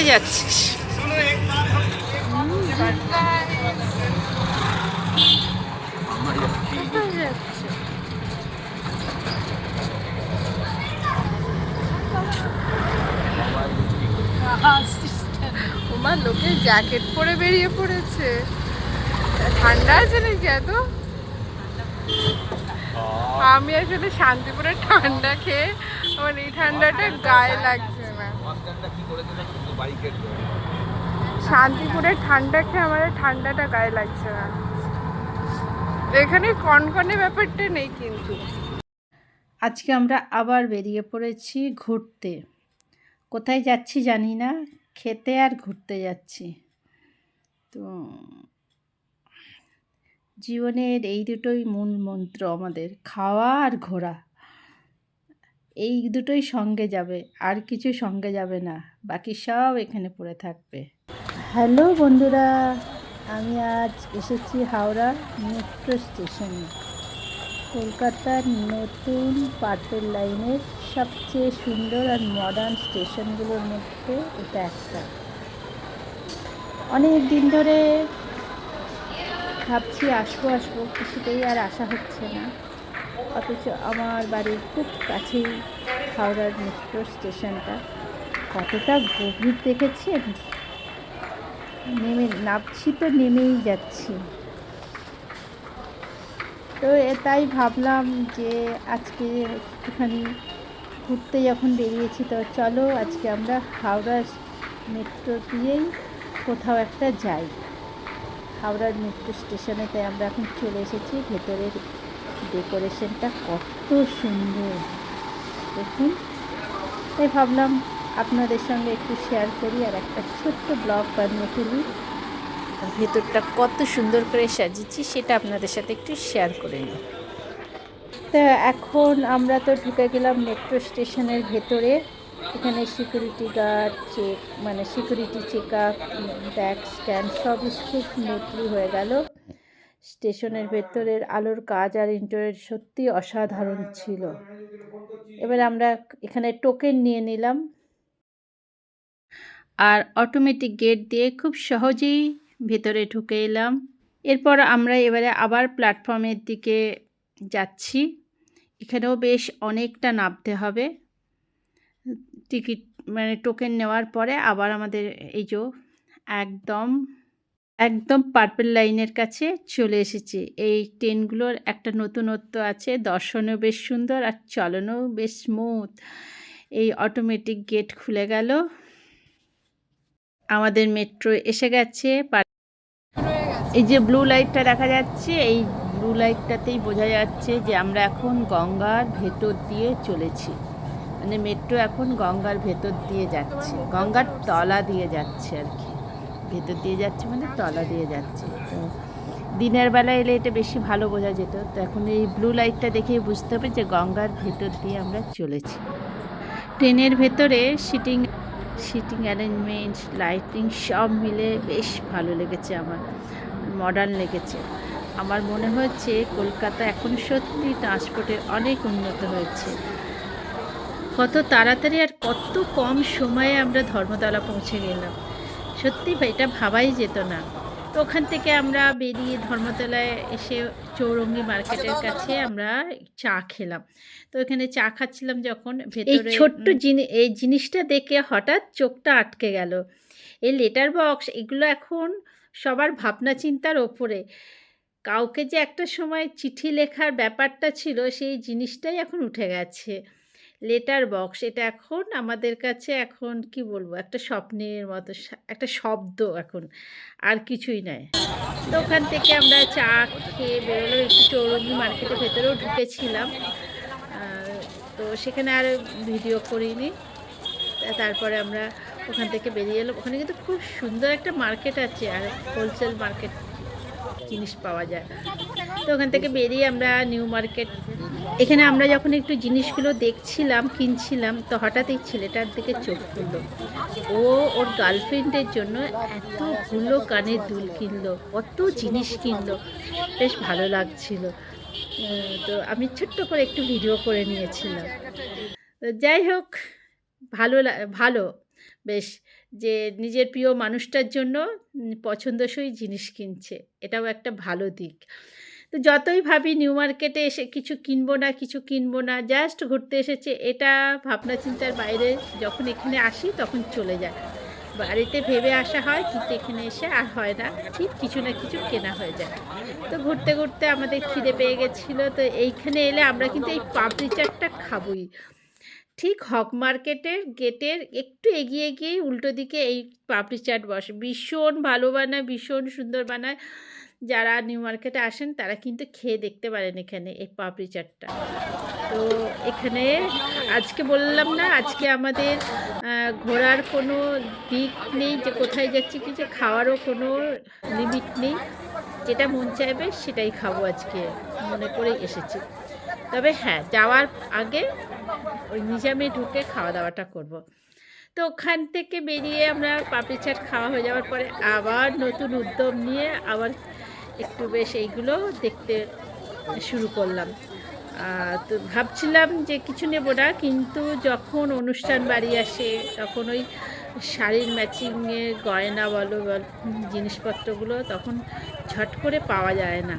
কোথায় যাচ্ছিস? ওমা লোকে জ্যাকেট পরে বেরিয়ে পড়েছে। ঠান্ডা আছে নাকি এত? আমি আসলে শান্তিপুরে ঠান্ডা খেয়ে, আমার এই ঠান্ডাটা গায়ে লাগছে না। শান্তিপুরে ঠান্ডা খেয়ে আমার ঠান্ডাটা গায়ে লাগছে না। এখানে কনকনে ব্যাপারটা নেই কিন্তু। আজকে আমরা আবার বেরিয়ে পড়েছি ঘুরতে। কোথায় যাচ্ছি জানি না খেতে আর ঘুরতে যাচ্ছি। তো জীবনের এই দুটোই মূল মন্ত্র আমাদের খাওয়া আর ঘোরা। এই দুটোই সঙ্গে যাবে, আর কিছু সঙ্গে যাবে না, বাকি সব এখানে পড়ে থাকবে। হ্যালো বন্ধুরা, আমি আজ এসেছি হাওড়া মেট্রো স্টেশনে কলকাতার নতুন পার্পেল লাইনের সবচেয়ে সুন্দর আর মডার্ন স্টেশনগুলোর মধ্যে এটা একটা। অনেক দিন ধরে ভাবছি আসব আসব, কিছুতেই আর আসা হচ্ছে না। অথচ আমার বাড়ির খুব কাছেই হাওড়ার মেট্রো স্টেশনটা কতটা গভীর দেখেছেন নেমে, নামছি তো নেমেই যাচ্ছি। তো তাই ভাবলাম যে আজকে একটুখানি ঘুরতে যখন বেরিয়েছি, তো চলো আজকে আমরা হাওড়া মেট্রো দিয়েই কোথাও একটা যাই। হাওড়ার মেট্রো স্টেশনে তাই আমরা এখন চলে এসেছি, ভেতরের ডেকোরেশনটা কত সুন্দর। দেখুন, তাই ভাবলাম আপনাদের সঙ্গে একটু শেয়ার করি আর একটা ছোট্ট ব্লগ বানিয়ে ফেলি ভেতরটা কত সুন্দর করে সাজিয়েছি, সেটা আপনাদের সাথে একটু শেয়ার করে নিই। তা এখন আমরা তো ঢুকে গেলাম মেট্রো স্টেশনের ভেতরে। এখানে সিকিউরিটি গার্ড চেক মানে security check up bag scan সব খুব স্মুথলি হয়ে গেল। স্টেশনের ভেতরের আলোর কাজ আর ইন্টারনেট সত্যি অসাধারণ ছিল। এবার আমরা এখানে টোকেন নিয়ে নিলাম। আর অটোমেটিক গেট দিয়ে খুব সহজেই ভেতরে ঢুকে এলাম। এরপর আমরা এবারে আবার প্ল্যাটফর্মের দিকে যাচ্ছি। এখানেও বেশ অনেকটা নামতে হবে। টিকিট মানে টোকেন নেওয়ার পরে আবার আমাদের এই যে, একদম একদম পার্পেল লাইনের কাছে চলে এসেছি। এই ট্রেনগুলোর একটা নতুনত্ব আছে, দর্শনেও বেশ সুন্দর আর চলনেও বেশ স্মুথ এই অটোমেটিক গেট খুলে গেল। আমাদের মেট্রো এসে গেছে। এই যে ব্লু লাইটটা দেখা যাচ্ছে, এই ব্লু লাইটটাতেই বোঝা যাচ্ছে যে আমরা এখন গঙ্গার ভেতর দিয়ে চলেছি। মানে মেট্রো এখন গঙ্গার ভেতর দিয়ে যাচ্ছে, গঙ্গার তলা দিয়ে যাচ্ছে আর কি। ভেতর দিয়ে যাচ্ছে মানে তলা দিয়ে যাচ্ছে। তো দিনের বেলা এলে এটা বেশি ভালো বোঝা যেত। তো এখন এই ব্লু লাইটটা দেখেই বুঝতে হবে যে গঙ্গার ভেতর দিয়ে আমরা চলেছি। ট্রেনের ভেতরে সিটিং সিটিং অ্যারেঞ্জমেন্ট লাইটিং সব মিলে বেশ ভালো লেগেছে আমার মডার্ন লেগেছে। আমার মনে হচ্ছে কলকাতা এখন সত্যি ট্রান্সপোর্টের অনেক উন্নত হয়েছে। কত তাড়াতাড়ি আর কত কম সময়ে আমরা ধর্মতলা পৌঁছে গেলাম। সত্যি এটা ভাবাই যেত না। তো ওখান থেকে আমরা বেরিয়ে ধর্মতলায় এসে চৌরঙ্গি মার্কেটের কাছে আমরা চা খেলাম। তো এখানে চা খাচ্ছিলাম যখন ভেতরে ছোট্ট জিনিস এই জিনিসটা দেখে হঠাৎ চোখটা আটকে গেল। এই লেটার বক্স এগুলো এখন সবার ভাবনা চিন্তার ওপরে। কাউকে যে একটা সময় চিঠি লেখার ব্যাপারটা ছিল সেই জিনিসটাই এখন উঠে গেছে। লেটার বক্স এটা এখন আমাদের কাছে এখন কি বলব, একটা স্বপ্নের মতো একটা শব্দ এখন, আর কিছুই নয় তো ওখান থেকে আমরা চা খেয়ে বেরোলো, একটু চৌরঙ্গি মার্কেটের ভেতরেও ঢুকেছিলাম। তো সেখানে আর ভিডিও করিনি। তারপরে আমরা ওখান থেকে বেরিয়ে এলাম। ওখানে কিন্তু খুব সুন্দর একটা মার্কেট আছে, আর হোলসেল মার্কেট জিনিস পাওয়া যায়। তো ওখান থেকে বেরিয়ে আমরা নিউ মার্কেট এখানে আমরা যখন একটু জিনিসগুলো দেখছিলাম, কিনছিলাম, তো হঠাৎ এই ছেলেটার দিকে চোখ পড়ল ও ওর গার্লফ্রেন্ডের জন্য এতগুলো কানের দুল কিনলো, কত জিনিস কিনলো। বেশ ভালো লাগছিল। তো আমি ছোট্ট করে একটু ভিডিও করে নিয়েছিলাম। যাই হোক, ভালো ভালো। বেশ, যে নিজের প্রিয় মানুষটার জন্য পছন্দসই জিনিস কিনছে। এটাও একটা ভালো দিক। তো যতই ভাবি নিউ মার্কেটে এসে কিছু কিনবো না, কিছু কিনবো না জাস্ট ঘুরতে এসেছে, এটা ভাবনা চিন্তার বাইরে যখন এখানে আসি তখন চলে যায়। বাড়িতে ভেবে আসা হয়, কিন্তু এখানে এসে আর হয় না, ঠিক কিছু না কিছু কেনা হয়ে যায়। তো ঘুরতে ঘুরতে আমাদের খিদে পেয়ে গেছিল, তো এইখানে এলে আমরা কিন্তু এই পাপড়ি চাটটা খাবই। ঠিক হক মার্কেটের গেটের একটু এগিয়ে গিয়েই উল্টো দিকে এই পাপড়ি চাট বসে। ভীষণ ভালো বানায়, ভীষণ সুন্দর বানায়। যারা নিউ মার্কেটে আসেন, তারা কিন্তু খেয়ে দেখতে পারেন এখানে এই পাপড়ি চাটটা। তো এখানে আজকে বললাম না, আজকে আমাদের ঘোরার কোনো দিক নেই যে কোথায় যাচ্ছি কিছু খাওয়ারও কোনো লিমিট নেই। যেটা মন চাইবে সেটাই খাব আজকে, মনে করে এসেছি। তবে হ্যাঁ যাওয়ার আগে ওই নিজামে ঢুকে খাওয়া দাওয়াটা করব। তো ওখান থেকে বেরিয়ে আমরা পাপড়ি চাট খাওয়া হয়ে যাওয়ার পরে আবার নতুন উদ্যম নিয়ে আবার একটু বেশ এইগুলো দেখতে শুরু করলাম। তো ভাবছিলাম যে কিছু নেব না, কিন্তু যখন অনুষ্ঠান বাড়ি আসে, তখন ওই শাড়ির ম্যাচিংয়ের গয়না বলো জিনিসপত্রগুলো তখন ঝট করে পাওয়া যায় না।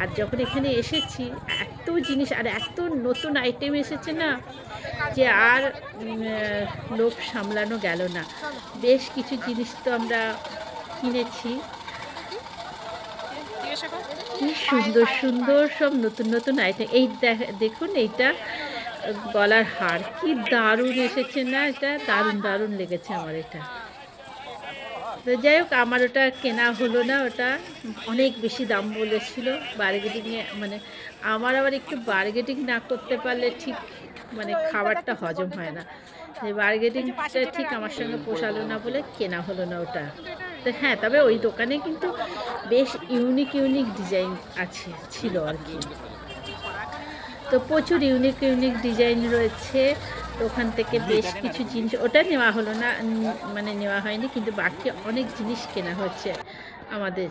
আর যখন এখানে এসেছি, এত জিনিস আর এত নতুন আইটেম এসেছে না যে আর লোভ সামলানো গেল না। বেশ কিছু জিনিস তো আমরা কিনেছি। কি সুন্দর সুন্দর সব নতুন নতুন আইটেম এই দেখ- দেখুন, এইটা গলার হার। কি দারুণ এসেছে না? এটা দারুণ দারুণ লেগেছে আমার এটা। তো যাই হোক, আমার ওটা কেনা হলো না, ওটা অনেক বেশি দাম বলেছিল বার্গেটিংয়ে মানে আমার আবার একটু বার্গেটিং না করতে পারলে ঠিক মানে খাবারটা হজম হয় না। যে বার্গেটিংটা ঠিক আমার সঙ্গে পোষালো না বলে কেনা হলো না ওটা। তো হ্যাঁ তবে ওই দোকানে কিন্তু বেশ ইউনিক ইউনিক ডিজাইন আছে, ছিল আর কি। তো প্রচুর ইউনিক ইউনিক ডিজাইন রয়েছে। তো ওখান থেকে বেশ কিছু জিনিস, ওটা নেওয়া হলো না মানে নেওয়া হয়নি, কিন্তু বাকি অনেক জিনিস কেনা হচ্ছে আমাদের।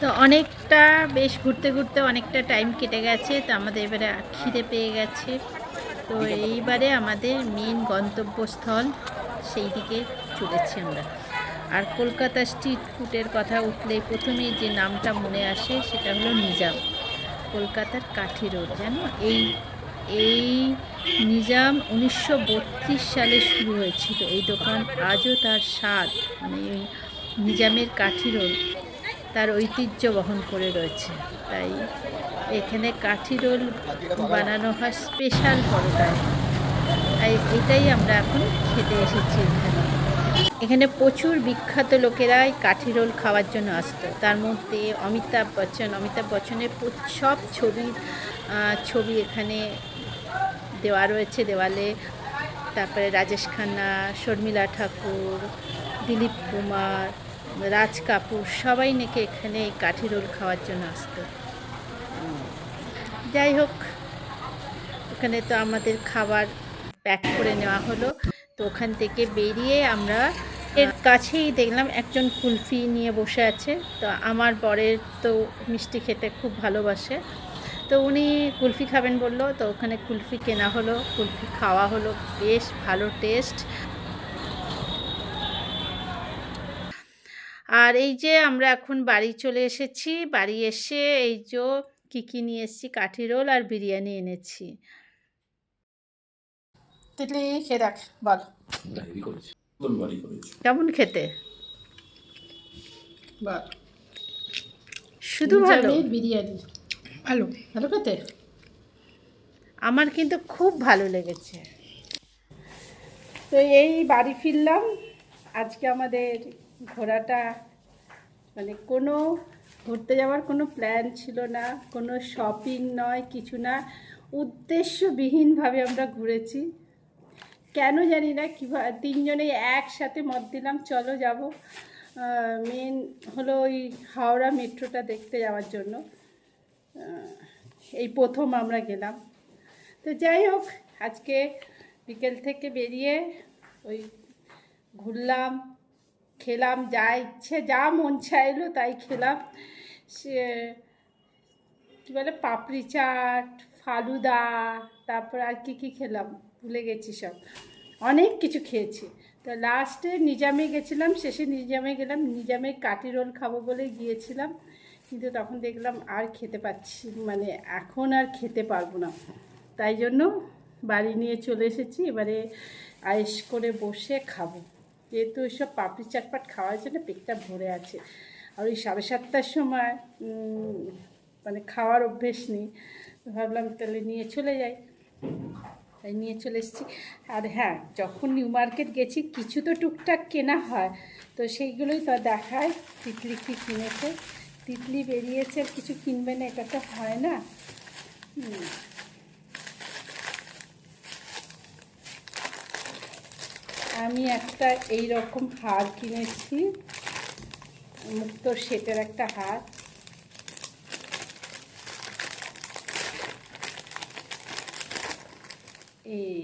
তো অনেকটা বেশ ঘুরতে ঘুরতে অনেকটা টাইম কেটে গেছে, তো আমাদের এবারে খিদে পেয়ে গেছে। তো এইবারে আমাদের মেন গন্তব্যস্থল সেই দিকে চলেছি আমরা। আর কলকাতা স্ট্রিট ফুডের কথা উঠলেই প্রথমেই যে নামটা মনে আসে সেটা হলো নিজাম। কলকাতার কাঠি রোড, জানো? এই এই নিজাম উনিশশো বত্রিশ সালে শুরু হয়েছিল। এই দোকান আজও তার স্বাদ। মানে নিজামের কাঠি রোল তার ঐতিহ্য বহন করে রয়েছে। তাই এখানে কাঠি রোল বানানো হয় স্পেশাল পরোটায়। তাই এটাই আমরা এখন খেতে এসেছি এখানে। এখানে প্রচুর বিখ্যাত লোকেরাই কাঠি রোল খাওয়ার জন্য আসতো। তার মধ্যে অমিতাভ বচ্চন অমিতাভ বচ্চনের সব ছবি আহ, ছবি এখানে দেওয়া রয়েছে দেওয়ালে। তারপরে রাজেশ খান্না শর্মিলা ঠাকুর দিলীপ কুমার রাজ কাপুর সবাই নাকি এখানে এই কাঠি রোল খাওয়ার জন্য আসতো। যাই হোক, ওখানে তো আমাদের খাবার প্যাক করে নেওয়া হলো। তো ওখান থেকে বেরিয়ে আমরা এর কাছেই দেখলাম একজন কুলফি নিয়ে বসে আছে। তো আমার বরের তো মিষ্টি খেতে খুব ভালোবাসে। তো উনি কুলফি খাবেন বলল, তো ওখানে কুলফি কেনা হলো, কুলফি খাওয়া হলো। বেশ ভালো টেস্ট আর এই যে আমরা এখন বাড়ি চলে এসেছি বাড়ি এসে এই যে কী কী নিয়ে এসেছি কাঠি রোল আর বিরিয়ানি এনেছি। তিতলি খেয়ে দেখ বল। কেমন খেতে? বল। শুধু ভালো? বিরিয়ানি। ভালো ভালো খেতে? আমার কিন্তু খুব ভালো লেগেছে। তো এই বাড়ি ফিরলাম। আজকে আমাদের ঘোরাটা মানে কোনো ঘুরতে যাওয়ার কোনো প্ল্যান ছিল না, কোনো শপিং নয়, কিছু না, উদ্দেশ্যবিহীনভাবে আমরা ঘুরেছি। কেন জানি না কীভাবে তিনজনেই একসাথে মত দিলাম, চলো যাব। মেন হলো ওই হাওড়া মেট্রোটা দেখতে যাওয়ার জন্য। এই প্রথম আমরা গেলাম। তো যাই হোক, আজকে বিকেল থেকে বেরিয়ে ওই ঘুরলাম। খেলাম, যা ইচ্ছে, যা মন চাইলো তাই খেলাম। সে কী বলে, পাপড়ি চাট, ফালুদা, তারপর আর কি কি খেলাম, ভুলে গেছি সব। অনেক কিছু খেয়েছি। তো লাস্টে নিজামে গেছিলাম, শেষে নিজামে গেলাম, নিজামে কাটি রোল খাব বলে গিয়েছিলাম, কিন্তু তখন দেখলাম আর খেতে পাচ্ছি মানে এখন আর খেতে পারব না। তাই জন্য বাড়ি নিয়ে চলে এসেছি, এবারে আয়েস করে বসে খাব। যেহেতু ওইসব পাপড়ি চাটপাট খাওয়ার জন্য পেটটা ভরে আছে। আর ওই সাড়ে সাতটার সময় মানে খাওয়ার অভ্যেস নেই। ভাবলাম তাহলে নিয়ে চলে যাই। তাই নিয়ে চলে এসেছি। আর হ্যাঁ যখন নিউ মার্কেট গেছি, কিছু তো টুকটাক কেনা হয়। তো সেইগুলোই তো দেখায়। তিতলি কী কিনেছে? তিতলি বেরিয়েছে কিছু কিনবে না, এটা তো হয় না। আমি একটা এই রকম হার কিনেছি, মুক্ত সেটের একটা হার। এই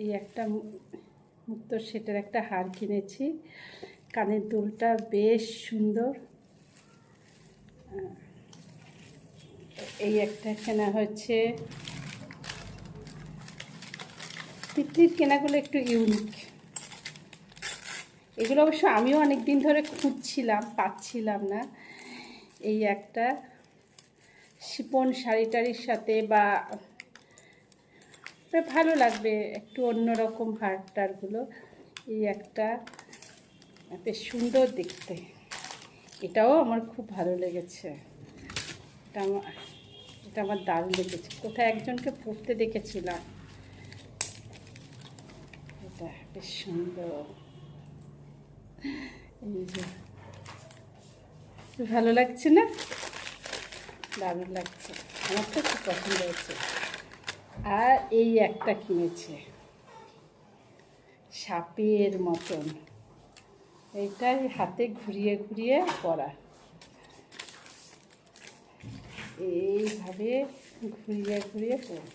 এই একটা মুক্ত সেটের একটা হার কিনেছি। কানের দুলটা বেশ সুন্দর। এই একটা কেনা হচ্ছে তিতলির কেনাগুলো একটু ইউনিক এগুলো অবশ্য আমিও অনেক দিন ধরে খুঁজছিলাম, পাচ্ছিলাম না। এই একটা শিপন শাড়ি সাথে বা ভালো লাগবে একটু অন্যরকম হার টারগুলো এই একটা বেশ সুন্দর দেখতে। এটাও আমার খুব ভালো লেগেছে। এটা আমার এটা আমার দারুণ লেগেছে। কোথায় একজনকে পড়তে দেখেছিলাম এটা বেশ সুন্দর। এই যে, ভালো লাগছে না? দারুণ লাগছে। আমার তো খুব পছন্দ হয়েছে। আর এই একটা কিনেছে। সাপের মতন। এইটাই হাতে ঘুরিয়ে ঘুরিয়ে পরা। এইভাবে ঘুরিয়ে ঘুরিয়ে পড়া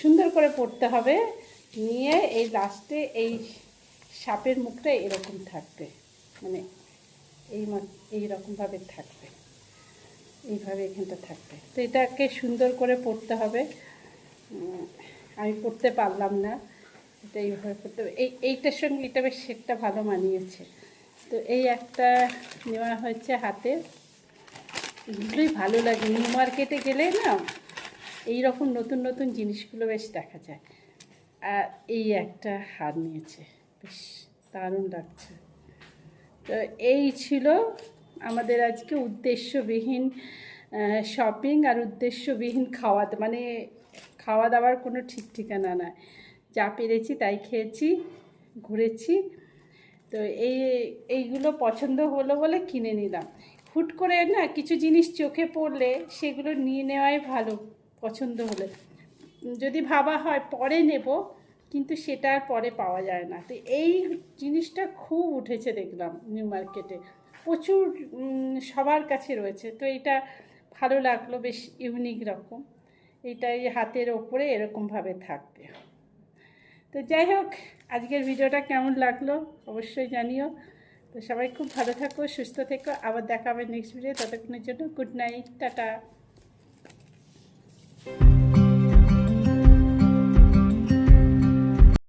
সুন্দর করে পড়তে হবে। নিয়ে এই লাস্টে এই সাপের মুখটা এরকম থাকবে। মানে এই এইরকমভাবে থাকবে। এইভাবে এখানটা থাকবে। তো এটাকে সুন্দর করে পড়তে হবে। আমি পড়তে পারলাম না। এটা এইভাবে পড়তে হবে। এই, এইটার সঙ্গে এটা বেশ সেটটা ভালো মানিয়েছে। তো এই একটা নেওয়া হয়েছে হাতে। এগুলোই ভালো লাগে। নিউ মার্কেটে গেলে না এই রকম নতুন নতুন জিনিসগুলো বেশ দেখা যায়। আর এই একটা হার নিয়েছে। বেশ দারুণ লাগছে। তো এই ছিল আমাদের আজকে উদ্দেশ্যবিহীন শপিং আর উদ্দেশ্যবিহীন খাওয়া মানে খাওয়া দাওয়ার কোনো ঠিক ঠিকানা না যা পেরেছি তাই খেয়েছি, ঘুরেছি। তো এই, এইগুলো পছন্দ হলো বলে কিনে নিলাম। হুট করে না কিছু জিনিস চোখে পড়লে সেগুলো নিয়ে নেওয়াই ভালো। পছন্দ হলে। যদি ভাবা হয় পরে নেব, কিন্তু সেটা আর পরে পাওয়া যায় না। তো এই জিনিসটা খুব উঠেছে দেখলাম নিউ মার্কেটে। প্রচুর সবার কাছে রয়েছে। তো এটা ভালো লাগল, বেশ ইউনিক রকম। এটা এই হাতের ওপরে এরকমভাবে থাকবে। তো যাই হোক, আজকের ভিডিওটা কেমন লাগল অবশ্যই জানিও। তো সবাই খুব ভালো থাকো, সুস্থ থেকো। আবার দেখা হবে নেক্সট ভিডিও ততক্ষণের জন্য গুড নাইট টাটা। Bye.